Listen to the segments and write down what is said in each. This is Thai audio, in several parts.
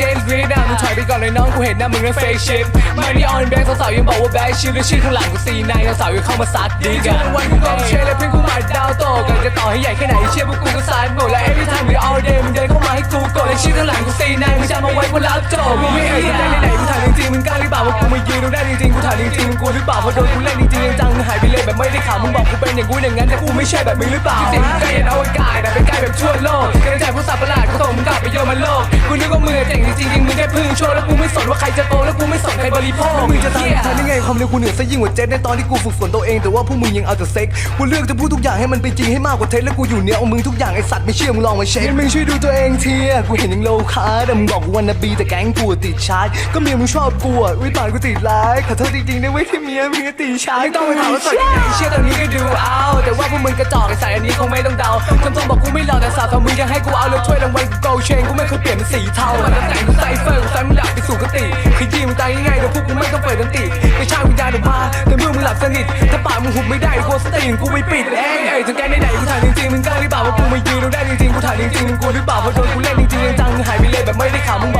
อกข้างนอกเลยเกมรีดามึงถอยไปก่อนเลยน้องกูเห็นหน้ามึงนั้นเฟกชิปไม่ได้ออนแบงค์สาวๆยังบอกว่าแบงค์ชิปและชื่อข้างหลังกูซีนายสาวๆยังเข้ามาซัดดีกันวันกูก็เชยและเพื่อนกูมาดาวโตกันจะต่อให้ใหญ่แค่ไหนเชื่อพวกกูก็สายหมดและ every time we all day มึงเดินเข้ามาให้กูกดและชื่อข้างหลังกูซีนายมึงจำเอาไว้กูรับจบกูไม่เคยได้ไหนๆกูถามจริงๆมึงกล้าหรือเปล่าว่ากูมายืนตรงได้จริงๆกูถามจริงๆมึงกลัวหรือเปล่าเพราะโดนกูเล่นจริงๆจังๆมึงหายไปเลยแบบไม่ได้ข่าวมึงบอกกูเป็นอย่างกูอย่างนั้นแต่กูไม่ใช่แบบมึงหรือเปล่าจริงๆมึงใกล้ยันเอากายแต่ไปใกล้แบบทั่วโลกกระจายผู้สัตว์ประหลาดกูส่งมึงกลับไปโยมันโลก กูนึกว่ามึงเจ๋งจริงๆจริงมึงแค่พึ่งโชว์แล้วกูไม่สนว่าใครจะโตแล้วกูไม่สนใครบริโภคมึงจะตามทันได้ไงความเร็วกูเหนือซะยิ่งกว่าเจ็ตในตอนที่กูฝึกฝนตัวเองแต่ว่าพวกมึงยังเอาแต่เซ็กกูเลือกจะพูดทุกอย่างให้มันเป็นจริงให้มากกว่าเท็จแล้วกูอยู่เหนือเอามึงทุกอย่างไอสัตว์ไม่เชื่อมึงลองมาเช็คมึงช่วยดูตัวเองทีอะกูเห็นยังโลคาแต่มึงบอกกูวันนาบีแต่แก๊งกูอะติดชาร์จก็เมียมึงชอบกูอะวิปานกูติดร้ายขอโทษจริงๆนะเว้ยที่เมียมึงอะติดชาร์จไม่ต้องไปถามว่าสดยังไงเชื่อตอนนี้ก็ดูเอาแต่ว่าพวกมึงกระจอกไอสายอันนี้คงไม่ต้องเดาจำต้องบอกกูไม่หลอกแต่สาวแต่มึงยังให้กูเอาแล้วช่วยรางวัลกูโกลเชนกูไม่เคยเปลี่ยนเป็น สีเทามันแต่งกูใส่เฟลใส่มึงดับไปสู่กติขยี้มึงตายง่ายๆเดี๋ยพวกมึงไม่ต้องเปิดดนตรีไม่ใช่วิญญาณออกมาแต่เมื่อมึงหลับสนิทถ้าปากมึงหุบไม่ได้กูสติงกูไม่ปิดเองเอ้ยถึงแกไหนๆกูถ่ายจริงๆมึงกล้าหรือเปล่าว่ากูมายืนเรงได้จริงๆกูถ่ายจริงๆมึงกลัวหรือเปล่าเพราะโดนกูเล่นจริงๆจังหายไปเลยแบบไม่ได้ข่าวมึง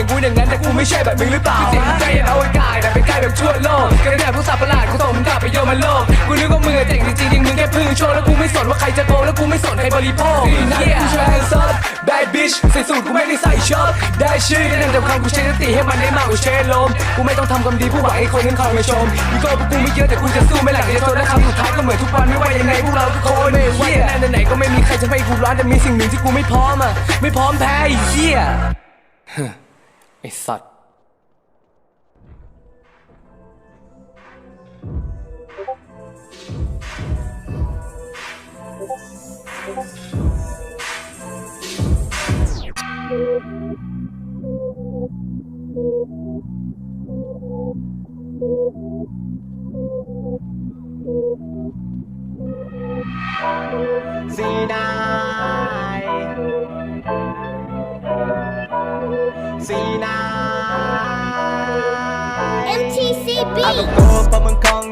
อกกูเป็นอย่างกูอย่างนั้นแต่กูไม่ใช่แบบมึงหรือเปล่าจริงๆใจยันเอาไว้กายแต่ไปใกล้แบบทั่วโลกกระแดดผู้สัตว์ประหลาดกูส่งมึงกลับไปโยมันโลกกูนึกว่ามึงเจ๋งจริงๆจริงมึงแค่พึ่งโชว์แล้วกูไม่สนว่าใครจะโตแล้วกูไม่สนใครบริโภคนี่กูช่วยแฮนด์ซับ bad bitch ใส่สูทกูไม่ได้ใส่ช็อปได้ชื่อได้นำจำคำกูใช้สติให้มันได้มากกว่าเชนลมกูไม่ต้องทำความดีผู้หวังให้คนนั้นคอยมาชมมีก็พวกกูไม่เยอะแต่กูจะสู้ไม่หลักจะทนและคำสุดท้ายก็เหมือนทุกวันไม่ว่ายังไงพวกเราทุกคนไม่ว่าจะแน่นไหนก็ไม่มีใครจะให้กูร้านแต่มีสิ่งหนึ่งที่กูไม่พร้อมอะไม่พร้อมแพ้ไอ้เหี้ย ไอ้สัตว์สี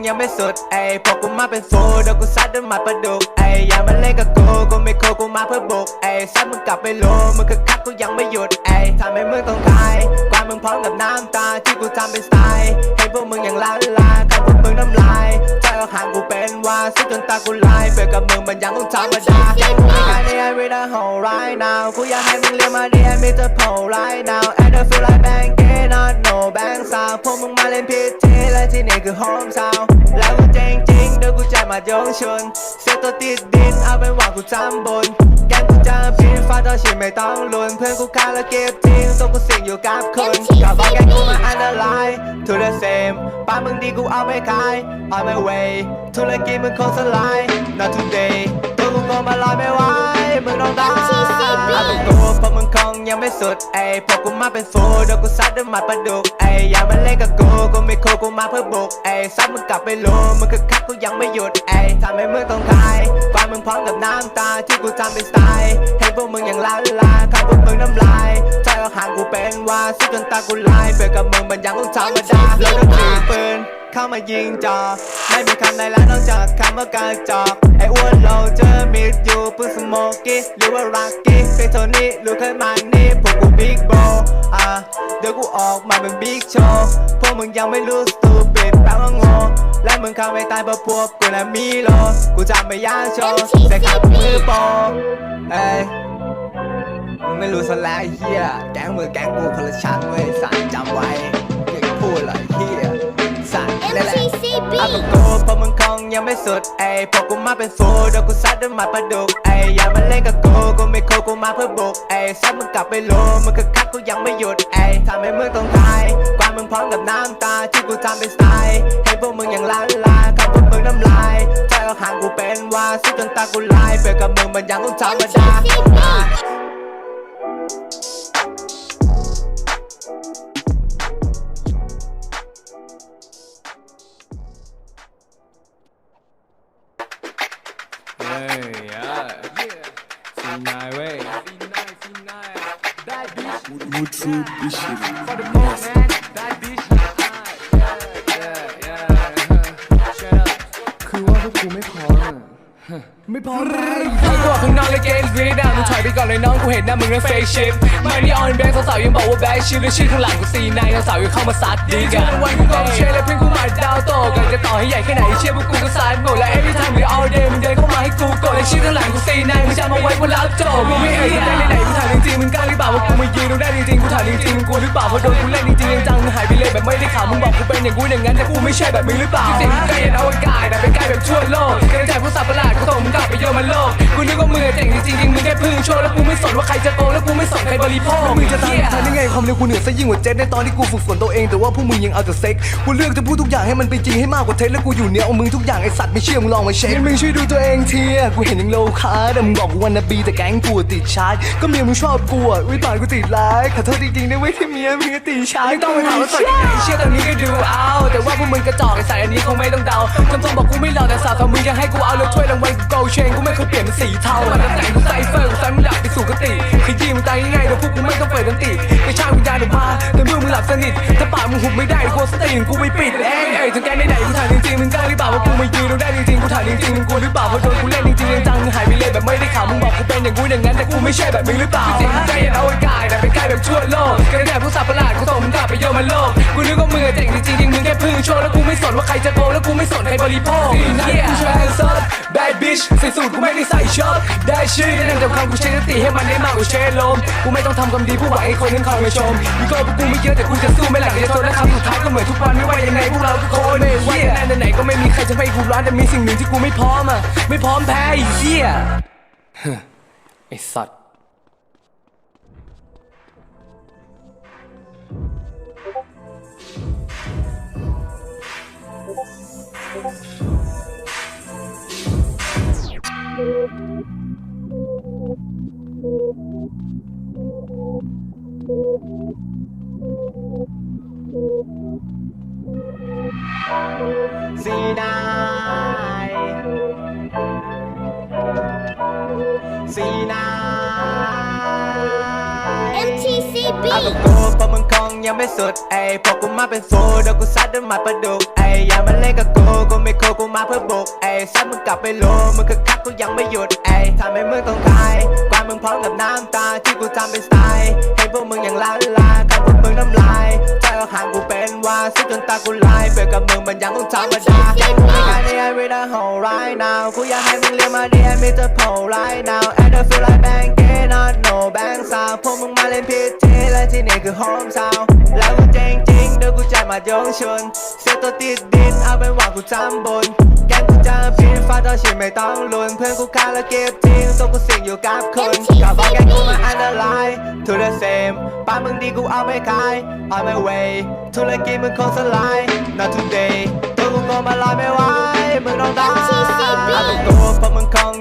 ยังไม่สุดเอ้พวกกูมาเป็นฟูเดี๋ยวกูซัดด้วยหมัดประดุกเอ้ยอย่ามาเล่นกับกูกูไม่โคกูมาเพื่อบุกเอ้ยซัดมึงกลับไปโลมึงคือคักกูยังไม่หยุดเอ้ยทำให้มึงต้องคาย มึงพร้อมกับน้ำตาที่กูทำเป็นสไตล์ให้พวกมึงอย่างล้านลาทำพวกมึงน้ำลายใจเอาห่างกูเป็นว่าซิจนตากูลายเบื่อกับมึงมันยังต้องธรรมดากูไม่งานใน I read a whole right now กูอยากให้มึงเรียกมาดี I meet the pole right now and I feel like bang it not no bang สาวพวกมึงมาเล่นผิดที่และที่นี่คือ home town แล้วกูเจ๋งจริงเดี๋ยวกูจะมาโยงชนเสียตัวติดดินเอาเป็นว่ากูจำบน แกงกูจะพินฟ้าต่อชีไม่ต้องลุ้นเพื่อนกูฆ่าแล้วเก็บทิ้งตัวกูเสี่ยงอยู่กับคนกับอกแกงกูมาอันตราย to the same ป้ามึงดีกูเอาไปขาย on my way ธุรกิจมึงคงสลาย not today ตัวกูคงมาลอยไม่ไหวมึงต้องได้เอาเป็นกูเพราะมึงคงยังไม่สุดเอ้ยพวกกูมาเป็นฟูเดี๋ยวกูซัดด้วยหมัดประดุกเอ้ยอย่ามาเล่นกับกูกูไม่โคกูมาเพื่อบุกเอ้ยซัดมึงกลับไปรู้มึงคือคักกูยังไม่หยุดเอ้ยทำให้มึงต้องคายกว่ามึงพร้อมกับน้ำตาที่กูทำเป็นสไตล์ให้พวกมึงอย่างล้านลาคำพวกมึงน้ำลายใจเอาห่างกูเป็นว่าซิจนตากูลายเบื่อกับมึงมันยังต้องธรรมดาแล้วก็ถือปืน เข้ามายิงจอไม่มีคำใดแล้วนอกจากคำว่ากระจอกไอ้อ้วนเราเจอมิดอยู่ปืนสโมกี้หรือว่ารักกี้เป็นโทนี่หรือเคยมานี่พวกกูบิ๊กโบอะเดี๋ยวกูออกมาเป็นบิ๊กโชว์พวกมึงยังไม่รู้สตูปิดแปลว่าโง่และมึงเข้าไม่ตายเพราะพวกกูนะมีโลกูจะไม่ย่างโชว์แต่ขับมือโปเอ้ยมึงไม่รู้ซะแล้วไอ้เฮียแก๊งมือแก๊งกูคนละชั้นเว้ยสั่งจำไว้เก่งพูดเลยเฮีย MTCB เอากับกูเพราะมึงคงยังไม่สุดเอ้ยพวกกูมาเป็นฟูเดี๋ยวกูซัดด้วยหมัดประดุกเอ้ยอย่ามาเล่นกับกูกูไม่โคกูมาเพื่อบุกเอ้ยซัดมึงกลับไปโลมึงคือคักกูยังไม่หยุดเอ้ยทำให้มึงต้องคายกว่ามึงพร้อมกับน้ำตาที่กูทำเป็นสไตล์ให้พวกมึงอย่างล้านลาคำพวกมึงน้ำลายใจเอาห่างกูเป็นว่าซิจนตากูลายเบื่อกับมึงมันยังต้องธรรมดา Road to this shit. คือว่าพวกกูไม่พอมอะไม่พร้อมเลยวกข้างนอกเลยเกมรีดอะมึงถอยไปก่อนเลยน้องกูเห็นหน้ามึงแล้วเฟซชิปม่นี่ออนแบงค์สาวๆยังบอกว่าแบงค์ชิลหรือชื่อข้างหลังกูซีนายสาวๆยังเข้ามาซัดดีกันวันกูกอเชยและเพื่อนกูหมัดาวโตกันจะต่อให้ใหญ่แค่ไหนเชียร์พวกกูก็ซัดหมดและ every time we all day มึงเดินเข้ามาให้กูกดและชื่อข้างหลังกูซีนายมึงจำเอาไว้กูรับจบกูไม่เคยแสดงไหนกูถามจริงๆมึงกล้าหรือเปล่าว่ากูมายืนตรงได้จริงๆกูถามจริงๆมึงกลัวหรือเปล่าเพราะโดนกูเล่นจริงๆจังๆหายไปเลยแบบไม่ได้ข่าวมึงบอกกูเป็นอย่างกูอย่างนั้นแต่กูไม่ใช่แบบมึงหรือเปล่าจริงๆมึงใกล้อวกาศแต่ไปใกล้แบบทั่วโลกกระจายผู้สัตว์ประหลาดกูส่งมึงกลับไปเยอมันโลกกูนึกว่ามึงเจ๋งจริงๆริงมึงแค่พึ่งโชว์แล้วกูไม่สนว่าใครจะโกงแล้วกูไม่สนใครบริโภคมึงจะตามทันได้ไงความเร็วกูเหนือซะยิ่งกว่าเจ็ตในตอนที่กูฝึกฝนตัวเองแต่ว่าพวกมึงยังเอาแต่เซ็กกูเลือกจะพูดทุกอย่างให้มันเป็นจริงให้มากกว่าเท็จแล้วกูอยู่เหนือเอามึงทุกอย่างไอสัตว์ไม่เชื่อมึงลองมาเช็คมึงช่วยดูตัวเองงเทีอะกูเห็นยังโลคาแต่มึงบอกวันนาบีแต่แก๊งกูติดชาร์จก็เมียมึงชอบกูอะวิตอนกูติดไลค์ขอโทษจริงๆนะเว้ยที่เมียมึงก็ติดชาร์จไม่ต้องไปถามว่าสดยังไงเชื่อตอนนี้ก็ดูเอาแต่ว่าพวกมึงกระจอกไอสายอันนี้คงไม่ต้องเดาจำต้องบอกกูไม่หล่อแต่สาวสาวมึงยังให้กูเอาแล้วถ้วยรางวัลกูโกลเชนกูไม่เคยเปลี่ยนเป็นสีเทามันจะแต่งกูใส่เฟอร์กูใส่มึงอยากไปสู่กติขยี้มึงตายง่ายๆเดี๋ยวพวกกูไม่ต้องเปิดดนตรีกระชากวิญญาณออกมาแต่เมื่อมึงหลับสนิทถ้าปากมึงหุบไม่ได้กูสติงกูไม่ปิดเองเอ้ยถึงแกไหนๆกูถามจริงๆมึงกล้าหรือเปล่าว่ากูมายืนตรงได้จริงๆกูถามจริงๆมึงกลัวหรือเปล่าเพราะโดนกูเล่นจริงจังหายไปเลยแบบไม่ได้ข่าวมึงบอกกูเป็นอย่างกูอย่างนั้นแต่กูไม่ใช่แบบมึงหรือเปล่าจริงๆใจอวกาศแต่ไปใกล้แบบทั่วโลกกระแดดผู้สัตว์ประหลาดกูส่งมึงกลับไปเยอมันโลกกูนึกว่ามึงเจ๋งจริงจริงมึงแค่พึ่งโชว์แล้วกูไม่สนว่าใครจะโกงแล้วกูไม่สนใครบริโภคกูช่วยแฮนด์ซับ bad bitch ใส่สูทกูไม่ได้ใส่ช็อปได้ชื่อได้นำจำคำกูใช้สติให้มันได้มากกว่าเชลลมกูไม่ต้องทำความดีผู้หวังให้คนนั้นคอยมาชมมีก็พวกกูไม่เยอะแต่กูจะสู้ไม่หลักจะทนและคำสุดท้ายก็เหมือนทุกวันไม่ว่ายังไงพวกเราทุกคนไม่ว่าจะนานไหนก็ไม่มีใครจะให้กูร้อนแต่มีสิ่งหนึ่งที่กูไม่พร้อมอะไม่พร้อมแพ้ไอ้เหี้ยไอ้สัตว์สีนา MTCB เอากับกูเพราะมึงคงยังไม่สุดเอ้ยพวกกูมาเป็นฟูเดี๋ยวกูซัดด้วยหมัดประดุกเอ้ยอย่ามาเล่นกับกูกูไม่โคกูมาเพื่อบุกเอ้ยซัดมึงกลับไปโลมึงคือคักกูยังไม่หยุดเอ้ยทำให้มึงต้องคายกว่ามึงพร้อมกับน้ำตาที่กูทำเป็นสไตล์ให้พวกมึงอย่างล้านลาคำพวกมึงน้ำลายใจเอาห่างกูเป็นว่าซิจนตากูลายเบื่อกับมึงมันยังต้องธรรมดา right now กูอยากให้มึงเรียกมาดีไอมิเตอร์โผ right now and I feel like bang get not no bang sound พวกมึงมาเล่นผิดที่และที่นี่คือ home sound แล้วกูเจ๋งจริงเดี๋ยวกูใจมาโยงชน เสียตัวติดดินเอาเป็นว่ากูจำบนแกงกูจะพินฟ้าต่อชีไม่ต้องลุ้นเพื่อนกูฆ่าแล้วเก็บทิ้งตัวกูเสี่ยงอยู่กับคนกับบอกแกงกูมาอันตราย to the same ป้ามึงดีกูเอาไปขาย on my way ธุรกิจมึงคงสลาย not today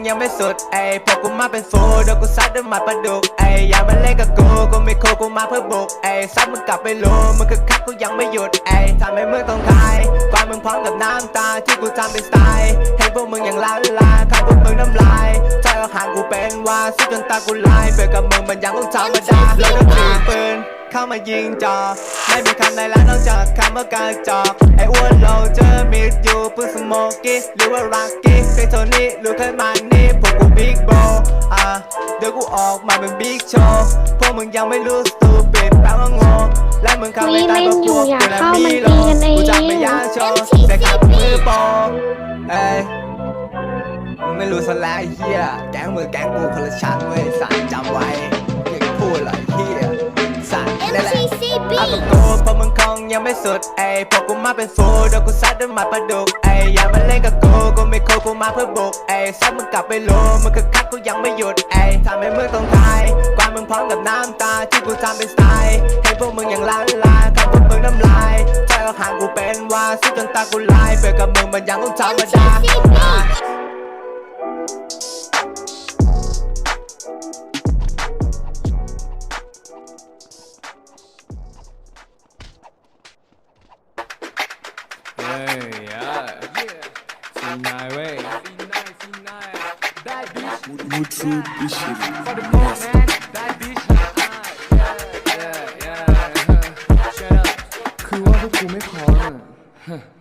ยังไม่สุดเอ้ยพวกกูมาเป็นฟูเดี๋ยวกูซัดด้วยหมัดประดุกเอ้ยอย่ามาเล่นกับกูกูไม่โคกูมาเพื่อบุกเอ้ยซัดมึงกลับไปโลมึงคือคักกูยังไม่หยุดเอ้ยทำให้มึงต้องคายกว่ามึงพร้อมกับน้ำตาที่กูทำเป็นสไตล์ให้พวกมึงอย่างล้านลาคำพวกมึงน้ำลายใจเอาห่างกูเป็นว่าซิจนตากูลายเบื่อกับมึงมันยังต้องธรรมดาแล้วก็ถือปืน เข้ามายิงจอไม่มีคำใดแล้วนอกจากคำว่ากระจอกไอ้อ้วนเราเจอมิดอยู่ปืนสโมกกี้หรือว่ารักกี้เป็นโทนี่หรือเคยมานี่พวกกูบิ๊กโบอะเดี๋ยวกูออกมาเป็นบิ๊กโชว์พวกมึงยังไม่รู้สตูปิดแปลว่าโง่และมึงเข้าไม่ได้เพราะพวกกูนั้นมีโลกูจะไม่ยากโชว์แต่ขับมือโปเอ้ยไม่รู้ซะแล้วเฮียแก๊งมือแก๊งกูคนละชั้นเว้ยสารจำไว้อย่าพูดเลยเฮีย MTCB เอากับกูเพราะมึงคงยังไม่สุดเอ้ยพวกกูมาเป็นฟูเดี๋ยวกูซัดด้วยหมัดประดุกเอ้ยอย่ามาเล่นกับกูกูไม่โคกูมาเพื่อบุกเอ้ยซัดมึงกลับไปโลมึงคือคักกูยังไม่หยุดเอ้ยทำให้มึงต้องคายกว่ามึงพร้อมกับน้ำตาที่กูทำเป็นสไตล์ให้พวกมึงอย่างล้านลาคำพวกมึงน้ำลายใจเอาห่างกูเป็นว่าซิจนตากูลายเบื่อกับมึงมันยังต้องธรรมดาาพวกกูไม่พร้อมอะ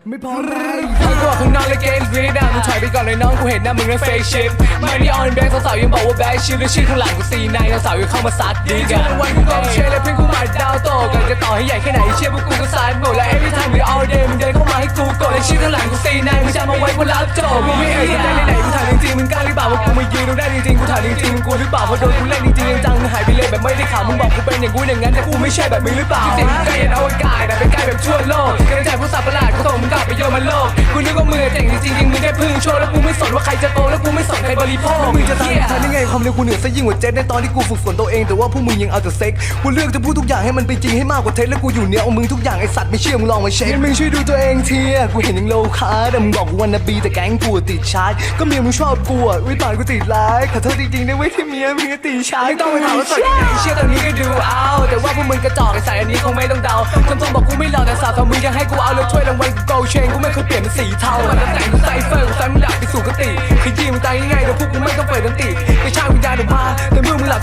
ไม่พอไรมึงก็บอกข้างนอกเลยเกนรีดอะมึงถอยไปก่อนเลยน้องกูเห็นหน้ามึงนั้นเฟกชิปมันนี่ออนแบงค์สาวๆยังบอกว่าแบงค์ชิปแล้วชื่อข้างหลังกูซีนายสาวๆยังเข้ามาซัดดีกันวันกูก็เชยและเพื่อนกูมาดาวโตกันจะต่อให้ใหญ่แค่ไหนเชื่อพวกกูก็สายหมดและ every time we all day มึงเดินเข้ามาให้ กูกดและชื่อข้างหลังกูซีนายมึงจำเอาไว้กูรับจบกูไม่เอ่ยได้ไหนกูถามจริงๆมึงกล้าหรือเปล่าว่ากูมายืนตรงได้จริงๆกูถามจริงๆมึงกลัวหรือเปล่าเพราะโดนกูเล่นจริงๆจังมึงหายไปเลยแบบไม่ได้ข่าวมึงบอกกูเป็นอย่างกูอย่างนั้นแต่กูไม่ใช่แบบมึงหรือเปล่าจริงๆมึงใกล้ยันอวกาศแต่ไปใกล้แบบทั่วโลกกระจายผู้สัตว์ประหลาดกูส่งมึงกลับไปโยนมันโลกกูนึกว่ามึงเจ๋งจริงๆจริงมึงแค่พึ่งโชว์แล้วกูไม่สนว่าใครจะโตแล้วกูไม่สนใครบริโภคมึงจะทำทันได้ไงความเร็วกูเหนือซะยิ่งกว่าเจ็ตในตอนที่กูฝึกฝนตัวเองแต่ว่าพวกมึงยังเอาแต่เซ็กกูเลือกจะพูดทุกอย่างให้มันเป็นจริงให้มากกว่าเท็จแล้วกูอยู่เหนือเอามึงทุกอย่างไอสัตว์ไม่เชื่อมึงลองมาเช็คมึงช่วยดูตัวเองทีอะกูเห็นยังโลคาร์แต่มึงบอกกูวันนาบีแต่แก๊งกูอะติดชาร์จก็เมียมึงชอบกูอะวิตอนกูติดไลค์ขอโทษจริงๆนะเว้ยที่เมียมึงก็ติดชาร์จไม่ต้องไปถามว่าสดยังไงเชื่อตอนนี้ก็ดูเอาแต่ว่าพวกมึงกระจอกไอสายอันนี้คงไม่ต้องเดาจำต้องบอกกูไม่หล่อแต่สาวแต่มึงยังให้กูเอาแล้วช่วยรางวัลกูโกลเชนกูไม่เคยเปลี่ยนเป็นสีเทามันแต่งกูไซเฟอร์กูใส่มึงดับไปสู่กติขยี้มึงตายง่ายๆเดี๋ยวพวกกูไม่ต้องเปิดดนตรีกระชากวิญญาณออกมา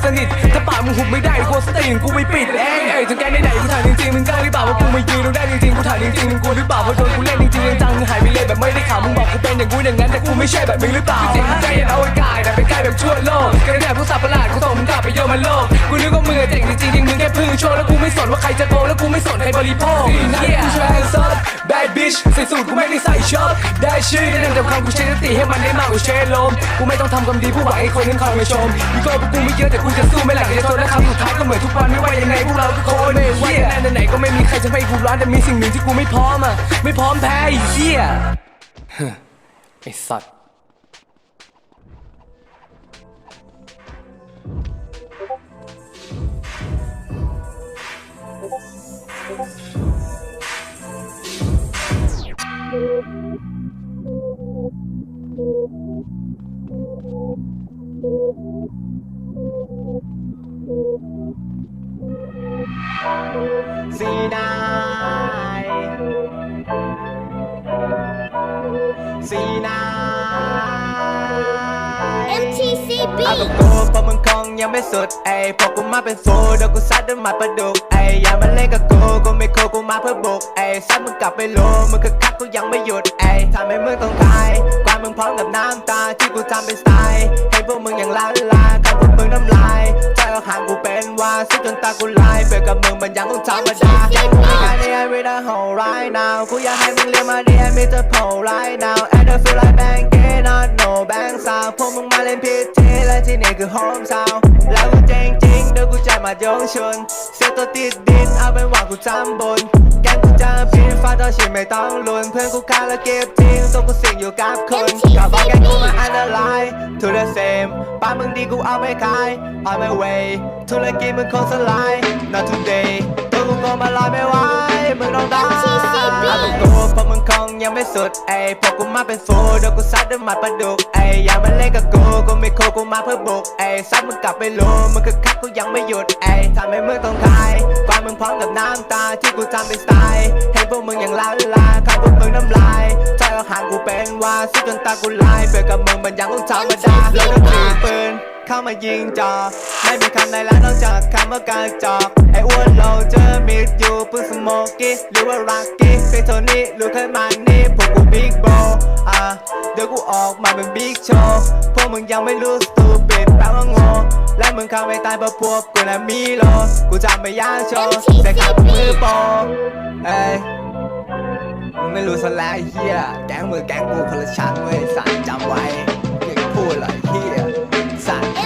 สนิท ถ้าปากมึงหุบไม่ได้กูสติงกูไม่ปิดเองเอ้ยถึงแกไหนกูถ่ายจริงๆมึงกล้าหรือเปล่าว่ากูไม่ยืนตรงได้จริงๆกูถ่ายจริงๆมึงกลัวหรือเปล่าเพราะโดนกูเล่นจริงๆจังมึงหายไปเลยแบบไม่ได้ข่าวมึงบ อกกูเป็นอย่างกูอย่างนั้นแต่กูไม่ใช่แบบมึงหรือเปล่าจริงๆมึงใกล้ยันอวกาศแต่ไปใกล้แบบทั่วโลกกระแดดผู้สัตว์ประหลาดกูส่งมึงกลับไปโยนมันโลกกูนึกว่ามึงเจ๋งจริงๆจริงมึงแค่พึ่งโชว์แล้วกูไม่สนว่าใครจะโตแล้วกูไม่สนใครบริโภคกูช่วยแอนซ์ bad bitch ใส่สูทกูไม่ได้ใส่ชอบได้ชื่อได้นำจำคำกูใช้สติให้มันได้มากกว่าเชลลมกูไม่ต้องทำความดีผู้หวังให้คนนั้นคอยมาชมมีก็พวกกูไม่เยอะแต่กูจะสู้ไม่หลักจะทนและคำสุดท้ายก็เหมือนทุกวันไม่ว่ายังไงพวกเราทุกคนไม่ว่าจะแน่นไหนก็ไม่มีใครจะให้กูร้อนแต่มีสิ่งหนึ่งที่กูไม่พร้อมอะไม่พร้อมแพ้ไอ้เหี้ย ไอ้สัตว์สี กับกูเพราะมึงคงยังไม่สุดเอ้ยพวกกูมาเป็นฟูเดี๋ยวกูซัดด้วยหมัดประดุกเอ้ยอย่ามาเล่นกับกูกูไม่โคกูมาเพื่อบุกเอ้ซัดมึงกลับไปโลมึงคือคักกูยังไม่หยุดเอ้ยทำให้มึงต้องตายความมึงพร้อมกับน้ำตาที่กูทำเป็นสไตล์ให้พวกมึงอย่างล้านลาคำพวกมึงน้ำลายใจเอาห่างกูเป็นว่าสุดจนตากูลายเบื่อกับมึงมันยังต้องธรรมดากูไม่ได้ใน every day whole right now กูอยากให้มึงเรียกมาดี I mean the pole right now and I feel like bang not no bang สาวพวกมึงมาเล่นผิด ที่และที่นี่คือ home sound แล้วกูเจ๋งจริงเดี๋ยวกูจะมาโยงชน เสียตัวติดดินเอาเป็นว่ากูจำบน แกงกูจะพินฟ้าต่อชีไม่ต้องลุ้นเพื่อนกูฆ่าแล้วเก็บทิ้งตัวกูสิ่งอยู่กับคนก็บอกแกงกูมาอันตราย to the same ป้ามึงดีกูเอาไปขาย on my way ธุรกิจมึงคงสลาย not today ตัว กูคงมาลอยไม่ไหวมึงต้องได้เอาเป็นกูเพราะมึงคงยังไม่สุดเอ้ยพวกกูมาเป็นฟูเดี๋ยวกูซัดด้วยหมัดประดุกเอ้ยอย่ามาเล่นกับกูกูไม่โคกูมาเพื่อบุกเอ้ยซัดมึงกลับไปโลมึงคือคักกูยังไม่หยุดเอ้ยทำให้มึงต้องทายความมึงพร้อมกับน้ำตาที่กูทำเป็นสไตล์ให้พวกมึงอย่างล้านลาคำพวกมึงน้ำลายใจเอาห่างกูเป็นว่าสุดจนตากูลายเบื่อกับมึงมันยังต้องธรรมดาแล้วก็ถือปืน เข้ามายิงจอไม่มีคำใดแล้วนอกจากคำว่าการจอกไอ้อ้วนเราเจอมิดอยู่ปืนสโมกี้หรือว่ารักกี้เป็นโทนี่หรือเคยมานี่พวกกูบิ๊กโบอะเดี๋ยวกูออกมาเป็นบิ๊กโชว์พวกมึงยังไม่รู้สตูปิดแปลว่าโง่และมึงเข้าไม่ตายเพราะพวกกูนะมีโลกูจะไม่ยากโชว์แต่ขาดมือโปเอ้ยมึงไม่รู้ซะแล้วเฮียแก๊งมือแก๊งกูคนละชั้นเว้ยสั่งจำไว้อย่าพูดเลยเฮีย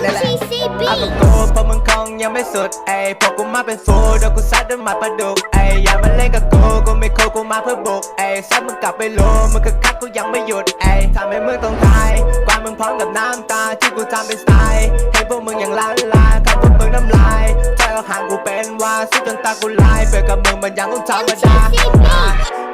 สั่งนั่นแหละ MTCB เอากับกูเพราะมึงคงยังไม่สุดเอ้ยพวกกูมาเป็นฟูเดี๋ยวกูซัดด้วยหมัดประดุกเอ้ยอย่ามาเล่นกับกูกูไม่โคกูมาเพื่อบุกเอ้ยซัดมึงกลับไปโลมึงคือคักกูยังไม่หยุดเอ้ยทำให้มึงต้องตายความมึงพร้อมกับน้ำตาที่กูทำเป็นสไตล์ให้พวกมึงอย่างล้านลาคำพวกมึงน้ำลายใจเอาห่างกูเป็นว่าสุดจนตากูลายเบื่อกับมึงมันยังต้องธรรมดา MTCB